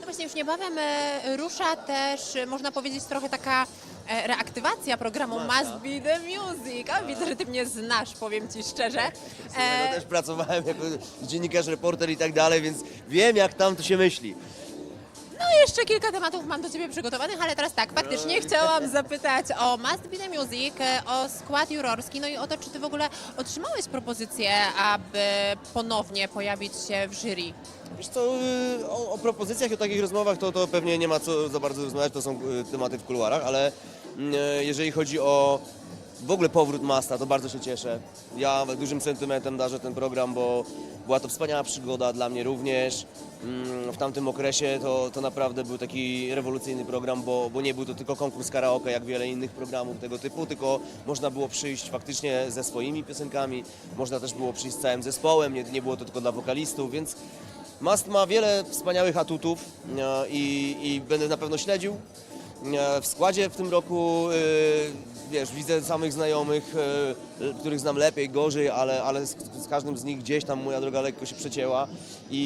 No właśnie już niebawem e, rusza też, e, można powiedzieć, trochę taka e, reaktywacja programu. Must Be The Music. A widzę, że ty mnie znasz, powiem ci szczerze. Słuchaj, E, no też pracowałem jako dziennikarz, reporter i tak dalej, więc wiem jak tam to się myśli. No jeszcze kilka tematów mam do Ciebie przygotowanych, ale teraz tak, faktycznie chciałam zapytać o Must Be The Music, e, o skład jurorski, no i o to, czy Ty w ogóle otrzymałeś propozycję, aby ponownie pojawić się w jury. Wiesz co, y, o, o propozycjach i o takich rozmowach to, to pewnie nie ma co za bardzo rozmawiać, to są y, tematy w kuluarach, ale mm, y, jeżeli chodzi o w ogóle powrót Masta, to bardzo się cieszę. Ja dużym sentymentem darzę ten program, bo była to wspaniała przygoda dla mnie również. Mm, W tamtym okresie to, to naprawdę był taki rewolucyjny program, bo, bo nie był to tylko konkurs karaoke, jak wiele innych programów tego typu, tylko można było przyjść faktycznie ze swoimi piosenkami, można też było przyjść z całym zespołem, nie, nie było to tylko dla wokalistów, więc Mast ma wiele wspaniałych atutów e, i, i będę na pewno śledził. E, W składzie w tym roku, e, wiesz, widzę samych znajomych, e, których znam lepiej, gorzej, ale, ale z, z każdym z nich gdzieś tam moja droga lekko się przecięła i,